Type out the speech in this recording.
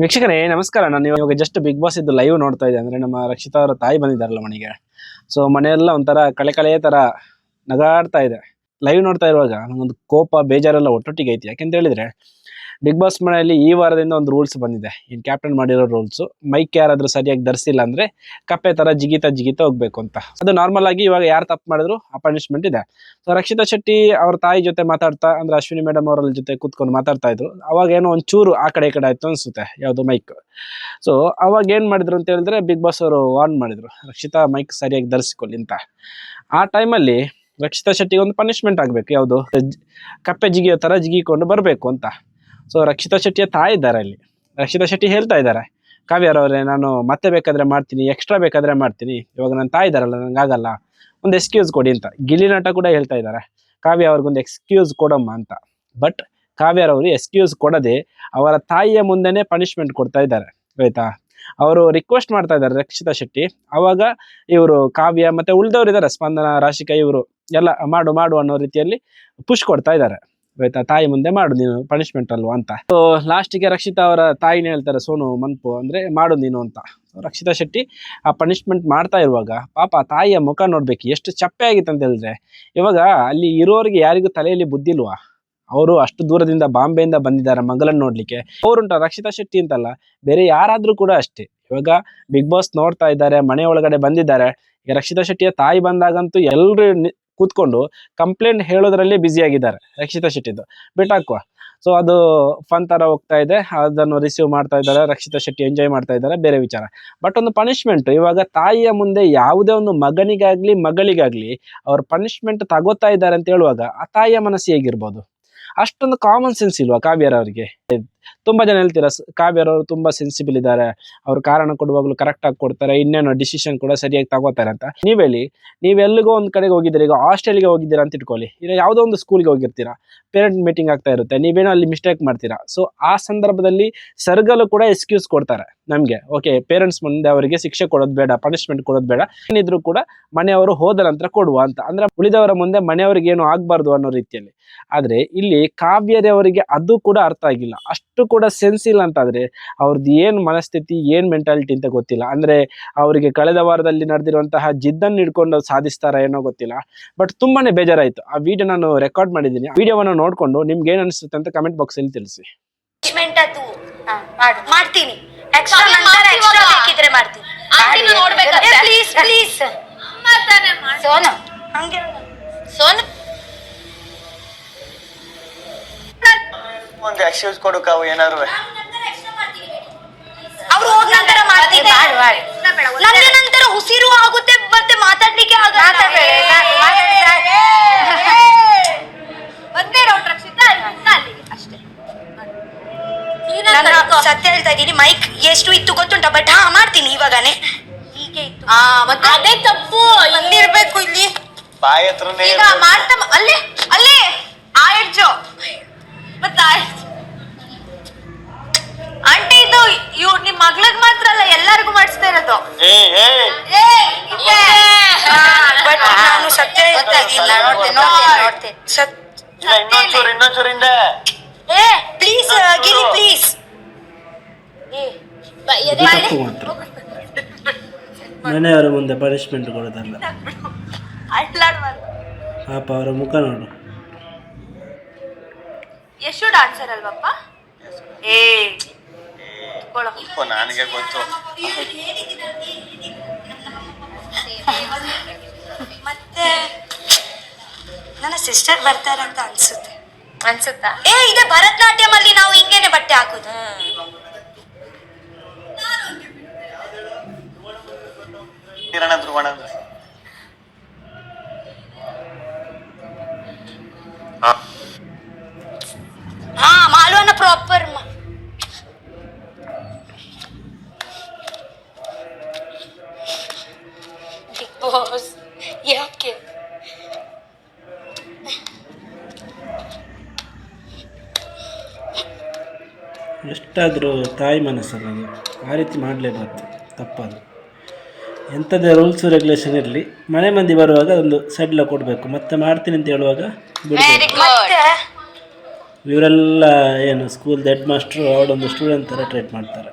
ವೀಕ್ಷಕರೇ, ನಮಸ್ಕಾರ. ನಾನು ಇವಾಗ ಜಸ್ಟ್ ಬಿಗ್ ಬಾಸ್ ಇದ್ದು ಲೈವ್ ನೋಡ್ತಾ ಇದ್ದೆ. ಅಂದ್ರೆ ನಮ್ಮ ರಕ್ಷಿತಾ ಅವರ ತಾಯಿ ಬಂದಿದ್ದಾರಲ್ಲ ಮನೆಗೆ. ಸೊ ಮನೆಯೆಲ್ಲ ಒಂಥರ ಕಳೆ ಕಳೆಯ ತರ ನಗಾಡ್ತಾ ಇದೆ. ಲೈವ್ ನೋಡ್ತಾ ಇರುವಾಗ ನಂಗೊಂದು ಕೋಪ, ಬೇಜಾರೆಲ್ಲ ಒಟ್ಟೊಟ್ಟಿಗೆ ಐತಿ. ಯಾಕೆಂತ ಹೇಳಿದ್ರೆ ಬಿಗ್ ಬಾಸ್ ಮನೆಯಲ್ಲಿ ಈ ವಾರದಿಂದ ಒಂದು ರೂಲ್ಸ್ ಬಂದಿದೆ. ಏನು ಕ್ಯಾಪ್ಟನ್ ಮಾಡಿರೋ ರೂಲ್ಸ್ ಮೈಕ್ ಯಾರಾದರೂ ಸರಿಯಾಗಿ ಧರಿಸಿಲ್ಲ ಅಂದ್ರೆ ಕಪ್ಪೆ ತರ ಜಿಗಿತಾ ಜಿಗಿತಾ ಹೋಗ್ಬೇಕು ಅಂತ. ಅದು ನಾರ್ಮಲ್ ಆಗಿ ಇವಾಗ ಯಾರು ತಪ್ಪು ಮಾಡಿದ್ರು ಆ ಪನಿಷ್ಮೆಂಟ್ ಇದೆ. ಸೊ ರಕ್ಷಿತಾ ಶೆಟ್ಟಿ ಅವ್ರ ತಾಯಿ ಜೊತೆ ಮಾತಾಡ್ತಾ, ಅಂದ್ರೆ ಅಶ್ವಿನಿ ಮೇಡಮ್ ಅವರ ಜೊತೆ ಕೂತ್ಕೊಂಡು ಮಾತಾಡ್ತಾ ಇದ್ರು. ಅವಾಗ ಏನೋ ಒಂಚೂರು ಆ ಕಡೆ ಈ ಕಡೆ ಆಯ್ತು ಅನ್ಸುತ್ತೆ, ಯಾವುದು ಮೈಕ್ ಸೊ ಅವಾಗ ಏನು ಮಾಡಿದ್ರು ಅಂತ ಹೇಳಿದ್ರೆ ಬಿಗ್ ಬಾಸ್ ಅವರು ವಾರ್ನ್ ಮಾಡಿದ್ರು, ರಕ್ಷಿತಾ ಮೈಕ್ ಸರಿಯಾಗಿ ಧರಿಸಿಕೊಳ್ಳಿ ಅಂತ. ಆ ಟೈಮಲ್ಲಿ ರಕ್ಷಿತಾ ಶೆಟ್ಟಿಗೆ ಒಂದು ಪನಿಷ್ಮೆಂಟ್ ಆಗಬೇಕು, ಯಾವುದು? ಕಪ್ಪೆ ಜಿಗಿಯೋ ತರ ಜಿಗಿಕೊಂಡು ಬರಬೇಕು ಅಂತ. ಸೊ ರಕ್ಷಿತಾ ಶೆಟ್ಟಿಯ ತಾಯಿ ಇದ್ದಾರೆ ಅಲ್ಲಿ. ರಕ್ಷಿತಾ ಶೆಟ್ಟಿ ಹೇಳ್ತಾ ಇದ್ದಾರೆ ಕಾವ್ಯರವರೇ ನಾನು ಮತ್ತೆ ಬೇಕಾದ್ರೆ ಮಾಡ್ತೀನಿ ಎಕ್ಸ್ಟ್ರಾ ಬೇಕಾದ್ರೆ ಮಾಡ್ತೀನಿ. ಇವಾಗ ನನ್ನ ತಾಯಿ ನಂಗೆ ಆಗಲ್ಲ. ಒಂದು ಎಕ್ಸ್ಕ್ಯೂಸ್ ಕೊಡಿ ಅಂತ. ಗಿಲಿ ನಟ ಕೂಡ ಹೇಳ್ತಾ ಇದ್ದಾರೆ, ಕಾವ್ಯ ಅವ್ರಿಗೊಂದು ಎಕ್ಸ್ಕ್ಯೂಸ್ ಕೊಡಮ್ಮ ಅಂತ. ಬಟ್ ಕಾವ್ಯರವರು ಎಕ್ಸ್ಕ್ಯೂಸ್ ಕೊಡದೆ ಅವರ ತಾಯಿಯ ಮುಂದೆನೆ ಪನಿಷ್ಮೆಂಟ್ ಕೊಡ್ತಾ ಇದ್ದಾರೆ, ಆಯ್ತಾ? ಅವರು ರಿಕ್ವೆಸ್ಟ್ ಮಾಡ್ತಾ ಇದ್ದಾರೆ ರಕ್ಷಿತಾ ಶೆಟ್ಟಿ. ಅವಾಗ ಇವರು ಕಾವ್ಯ ಮತ್ತೆ ಉಳ್ದವ್ರು ಇದ್ದಾರೆ ಸ್ಪಂದನ, ರಾಶಿಕಾ ಇವರು. ಎಲ್ಲ ಮಾಡು ಮಾಡು ಅನ್ನೋ ರೀತಿಯಲ್ಲಿ ಪುಷ್ ಕೊಡ್ತಾ ಇದ್ದಾರೆ. ಆಯ್ತಾ? ತಾಯಿ ಮುಂದೆ ಮಾಡು, ನೀನು ಪನಿಷ್ಮೆಂಟ್ ಅಲ್ವಾ ಅಂತ. ಸೊ ಲಾಸ್ಟಿಗೆ ರಕ್ಷಿತಾ ಅವರ ತಾಯಿನೇ ಹೇಳ್ತಾರೆ, ಸೋನು, ಮನ್ಪು, ಅಂದ್ರೆ ಮಾಡು ನೀನು ಅಂತ. ರಕ್ಷಿತಾ ಶೆಟ್ಟಿ ಆ ಪನಿಷ್ಮೆಂಟ್ ಮಾಡ್ತಾ ಇರುವಾಗ, ಪಾಪ ತಾಯಿಯ ಮುಖ ನೋಡ್ಬೇಕು, ಎಷ್ಟು ಚಪ್ಪೆ ಆಗಿತ್ತು ಅಂತ ಹೇಳಿದ್ರೆ, ಇವಾಗ ಅಲ್ಲಿ ಇರೋರಿಗೆ ಯಾರಿಗೂ ತಲೆಯಲ್ಲಿ ಬುದ್ಧಿಲ್ವಾ ಅವರು ಅಷ್ಟು ದೂರದಿಂದ ಬಾಂಬೆಯಿಂದ ಬಂದಿದ್ದಾರೆ ಮಗಳನ್ನ ನೋಡ್ಲಿಕ್ಕೆ. ಅವರುಂಟ ರಕ್ಷಿತಾ ಶೆಟ್ಟಿ ಅಂತಲ್ಲ, ಬೇರೆ ಯಾರಾದ್ರೂ ಕೂಡ ಅಷ್ಟೇ. ಇವಾಗ ಬಿಗ್ ಬಾಸ್ ನೋಡ್ತಾ ಇದ್ದಾರೆ, ಮನೆ ಒಳಗಡೆ ಬಂದಿದ್ದಾರೆ. ಈಗ ರಕ್ಷಿತಾ ಶೆಟ್ಟಿಯ ತಾಯಿ ಬಂದಾಗಂತೂ ಎಲ್ರು ನಿ- ಕೂತ್ಕೊಂಡು ಕಂಪ್ಲೇಂಟ್ ಹೇಳೋದ್ರಲ್ಲಿ ಆಗಿದ್ದಾರೆ, ರಕ್ಷಿತಾ ಶೆಟ್ಟಿದ್ದು ಬಿಟ್ಟಾಕುವ ಸೊ ಅದು ಫನ್ ತರ ಹೋಗ್ತಾ ಇದೆ. ಅದನ್ನು ರಿಸೀವ್ ಮಾಡ್ತಾ ಇದ್ದಾರೆ, ರಕ್ಷಿತಾ ಶೆಟ್ಟಿ ಎಂಜಾಯ್ ಮಾಡ್ತಾ ಇದ್ದಾರೆ, ಬೇರೆ ವಿಚಾರ. ಬಟ್ ಒಂದು ಪನಿಷ್ಮೆಂಟ್ ಇವಾಗ ತಾಯಿಯ ಮುಂದೆ ಯಾವುದೇ ಒಂದು ಮಗನಿಗಾಗ್ಲಿ, ಮಗಳಿಗಾಗ್ಲಿ ಅವ್ರ ಪನಿಷ್ಮೆಂಟ್ ತಗೋತಾ ಇದ್ದಾರೆ ಅಂತ ಹೇಳುವಾಗ ಆ ತಾಯಿಯ ಮನಸ್ಸು ಹೇಗಿರ್ಬೋದು? ಅಷ್ಟೊಂದು ಕಾಮನ್ ಸೆನ್ಸ್ ಇಲ್ವಾ ಕಾವ್ಯರವರಿಗೆ? ತುಂಬಾ ಜನ ಹೇಳ್ತೀರಾ ಕಾವ್ಯರವರು ತುಂಬಾ ಸೆನ್ಸಿಬಲ್ ಇದ್ದಾರೆ. ಅವ್ರು ಕಾರಣ ಕೊಡುವಾಗಲೂ ಕರೆಕ್ಟ್ ಆಗಿ ಕೊಡ್ತಾರೆ, ಇನ್ನೇನೋ ಡಿಸಿಷನ್ ಕೂಡ ಸರಿಯಾಗಿ ತಗೋತಾರೆ ಅಂತ. ನೀವ್ ಹೇಳಿ, ನೀವ್ ಎಲ್ಲಿಗೋ ಒಂದ್ ಕಡೆಗೆ ಹೋಗಿದ್ದೀರಾ, ಈಗ ಹಾಸ್ಟೆಲ್ಗೆ ಹೋಗಿದ್ದೀರಾ ಅಂತ ಇಟ್ಕೊಳ್ಳಿ. ಈಗ ಯಾವುದೋ ಒಂದು ಸ್ಕೂಲ್ಗೆ ಹೋಗಿರ್ತೀರಾ ಪೇರೆಂಟ್ ಮೀಟಿಂಗ್ ಆಗ್ತಾ ಇರುತ್ತೆ, ನೀವೇನೋ ಅಲ್ಲಿ ಮಿಸ್ಟೇಕ್ ಮಾಡ್ತೀರಾ. ಸೊ ಆ ಸಂದರ್ಭದಲ್ಲಿ ಸರ್ಗಲು ಕೂಡ ಎಕ್ಸ್ಕ್ಯೂಸ್ ಕೊಡ್ತಾರೆ ನಮ್ಗೆ. ಓಕೆ ಪೇರೆಂಟ್ಸ್ ಮುಂದೆ ಅವರಿಗೆ ಶಿಕ್ಷೆ ಕೊಡೋದು ಬೇಡ ಪನಿಷ್ಮೆಂಟ್ ಕೊಡೋದು ಬೇಡ. ಏನಿದ್ರು ಕೂಡ ಮನೆಯವರು ಹೋದ ನಂತರ ಕೊಡುವ ಅಂತ. ಅಂದ್ರೆ ಉಳಿದವರ ಮುಂದೆ ಮನೆಯವರಿಗೆ ಏನು ಆಗ್ಬಾರ್ದು ಅನ್ನೋ ರೀತಿಯಲ್ಲಿ. ಆದ್ರೆ ಇಲ್ಲಿ ಕಾವ್ಯರವರಿಗೆ ಅದು ಕೂಡ ಅರ್ಥ ಆಗಿಲ್ಲ. ಅಷ್ಟು ಕೂಡ ಸೆನ್ಸ್ ಇಲ್ಲ ಅಂತಾದರೆ ಅವ್ರದ್ದು ಏನು ಮನಸ್ಥಿತಿ ಏನು ಮೆಂಟಾಲಿಟಿ ಅಂತ ಗೊತ್ತಿಲ್ಲ. ಅಂದ್ರೆ ಅವರಿಗೆ ಕಳೆದ ವಾರದಲ್ಲಿ ನಡೆದಿರುವಂತಹ ಜಿದ್ದನ್ನು ಹಿಡ್ಕೊಂಡು ಸಾಧಿಸ್ತಾರ ಏನೋ ಗೊತ್ತಿಲ್ಲ. ಬಟ್ ತುಂಬಾನೇ ಬೇಜಾರಾಯ್ತು. ಆ ವಿಡಿಯೋ ನಾನು ರೆಕಾರ್ಡ್ ಮಾಡಿದ್ದೀನಿ. ವಿಡಿಯೋವನ್ನು ನೋಡ್ಕೊಂಡು ನಿಮ್ಗೆ ಏನ್ ಅನಿಸುತ್ತೆ ಅಂತ ಕಮೆಂಟ್ ಬಾಕ್ಸ್ ಅಲ್ಲಿ ತಿಳಿಸಿ. ಮಾಡ್ತೀನಿ. ಮಾಡ್ತೀನಿ. ಹಂಗೆ ಒಂದು ಎಕ್ಸ್ಕ್ಯೂಸ್ ಕೊಡು ಕಾವು ಏನಾದ್ರು? ಅವ್ರು ಹೋದ ನಂತರ ಮಾಡ್ತೀನಿ ಮಾಡು, ಮಾಡು. ನಂಗೆ ನಂತರ ಉಸಿರು ಆಗುತ್ತೆ ಮತ್ತೆ ಮಾತಾಡ್ಲಿಕ್ಕೆ. ಒಂದೇ ರೌಂಡ್ ರಕ್ಷಿತಾ ಅಷ್ಟೇ. ಸತ್ಯ ಹೇಳ್ತಾ ಇದ್ದೀನಿ ಮೈಕ್ ಎಷ್ಟು ಇತ್ತು ಗೊತ್ತುಂಟ? ಬಟ್ ಹಾ ಮಾಡ್ತೀನಿ ಇವಾಗನೇ. ಹೀಗೆ ಇತ್ತು. ಆ ಮತ್ತೆ? ಅದೇ ತಪ್ಪು ಇಲ್ಲಿರ್ಬೇಕು ಇಲ್ಲಿ. ಬಾಯಿ ಹತ್ರನೇ ಈಗ ಮಾಡ್ತಾ ಅಲ್ಲೇ ಅಲ್ಲೇ. ಆ ಎಡ್ಜು. ಮತ್ತೆ ಎಲ್ಲರಿಗೂ ಮಾಡಿಸ್ತಾ ಇರೋದು. ಏ ಏ. ಬಟ್ ನಾನು ಸತ್ಯ ಗೊತ್ತಾಗಿಲ್ಲ ನೋಡ್ತೇನೆ ನೋಡ್ತೇನೆ ನೋಡ್ತೇನೆ. ಸತ್ ಇಲ್ಲ ಇನ್ನೊಂಚೂರು ಇನ್ನೊಂಚೂರು. ಹಿಂದೆ ಏ ಪ್ಲೀಸ್ ಗಿರಿ ಪ್ಲೀಸ್ ಮನೆಯವರ ಮುಂದೆ ಪನಿಷ್ಮೆಂಟ್ ಕೊಡೋದಲ್ಲ. ಪಾಪ ಅವರ ಮುಖ ನೋಡು. ಎಷ್ಟು ಡಾನ್ಸರ್ ಅಲ್ವಪ್ಪ? ಏ ಇಟ್ಕೊಳ್ಳೋ. ನನಗೆ ಗೊತ್ತು. ಮತ್ತೆ ನನ್ನ ಸಿಸ್ಟರ್ ಬರ್ತಾರಂತ ಅನ್ಸುತ್ತೆ. ಅನ್ಸುತ್ತಾ? ಏ ಇದೆ ಭರತನಾಟ್ಯಂ ಅಲ್ಲಿ ನಾವು ಹಿಂಗೇನೆ ಬಟ್ಟೆ ಹಾಕೋದು. ಕಿರಣ ಧ್ರುವಣ ಎಷ್ಟಾದರೂ ತಾಯಿ ಮನಸ್ಸಲ್ಲ ಅದು ಆ ರೀತಿ ಮಾಡಲೇಬಾರ್ದು ತಪ್ಪದು. ಎಂಥದ್ದೇ ರೂಲ್ಸು ರೆಗ್ಯುಲೇಷನ್ ಇರಲಿ. ಮನೆ ಮಂದಿ ಬರುವಾಗ ಒಂದು ಸಡ್ಲ ಕೊಡಬೇಕು. ಮತ್ತೆ ಮಾಡ್ತೀನಿ ಅಂತ ಹೇಳುವಾಗ ಬಿಡಬೇಕು. ಇವರೆಲ್ಲ ಏನು ಸ್ಕೂಲ್ ಹೆಡ್ ಮಾಸ್ಟ್ರು ಅವಳೊಂದು ಸ್ಟೂಡೆಂಟ್ ಥರ ಟ್ರೀಟ್ ಮಾಡ್ತಾರೆ.